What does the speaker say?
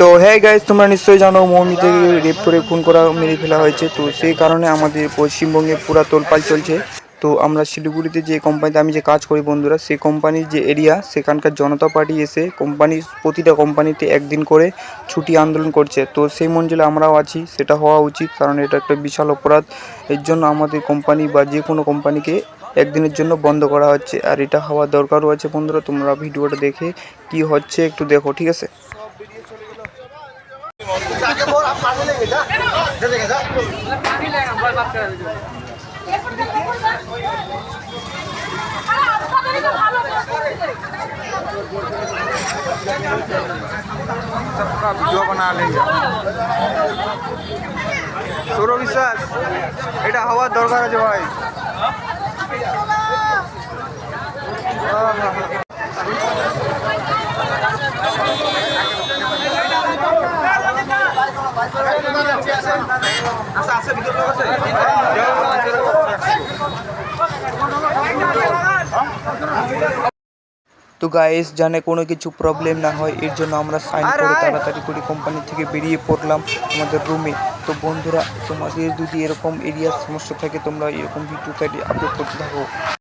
তো হ্যাঁ গাইজ তোমরা নিশ্চয়ই জানো মৌমিকে রেপ করে খুন করা, মেরে ফেলা হয়েছে। তো সেই কারণে আমাদের পশ্চিমবঙ্গে পুরা তোলপাল চলছে। তো আমরা শিলিগুড়িতে যে কোম্পানিতে আমি যে কাজ করি বন্ধুরা, সেই কোম্পানির যে এরিয়া সেখানকার জনতা পার্টি এসে কোম্পানির প্রতিটা কোম্পানিতে একদিন করে ছুটি আন্দোলন করছে। তো সেই মঞ্জলে আমরাও আছি, সেটা হওয়া উচিত, কারণ এটা একটা বিশাল অপরাধ। এর জন্য আমাদের কোম্পানি বা যে কোনো কোম্পানিকে একদিনের জন্য বন্ধ করা হচ্ছে। আর এটা হওয়া দরকারও আছে বন্ধুরা, তোমরা ভিডিওটা দেখে কি হচ্ছে একটু দেখো, ঠিক আছে? सबका वीडियो बना लेंगे সৌরভ বিশ্বাস এটা হওয়ার দরকার আছে ভাই তো গাইস জানে কোনো কিছু প্রবলেম না হয় এর জন্য আমরা সাইন করে তাড়াতাড়ি করে কোম্পানি থেকে বেরিয়ে পড়লাম আমাদের রুমে তো বন্ধুরা তোমাদের যদি এরকম এরিয়ার সমস্যা থাকে তোমরা এরকম ভিডিও আপলোড করতে থাকো।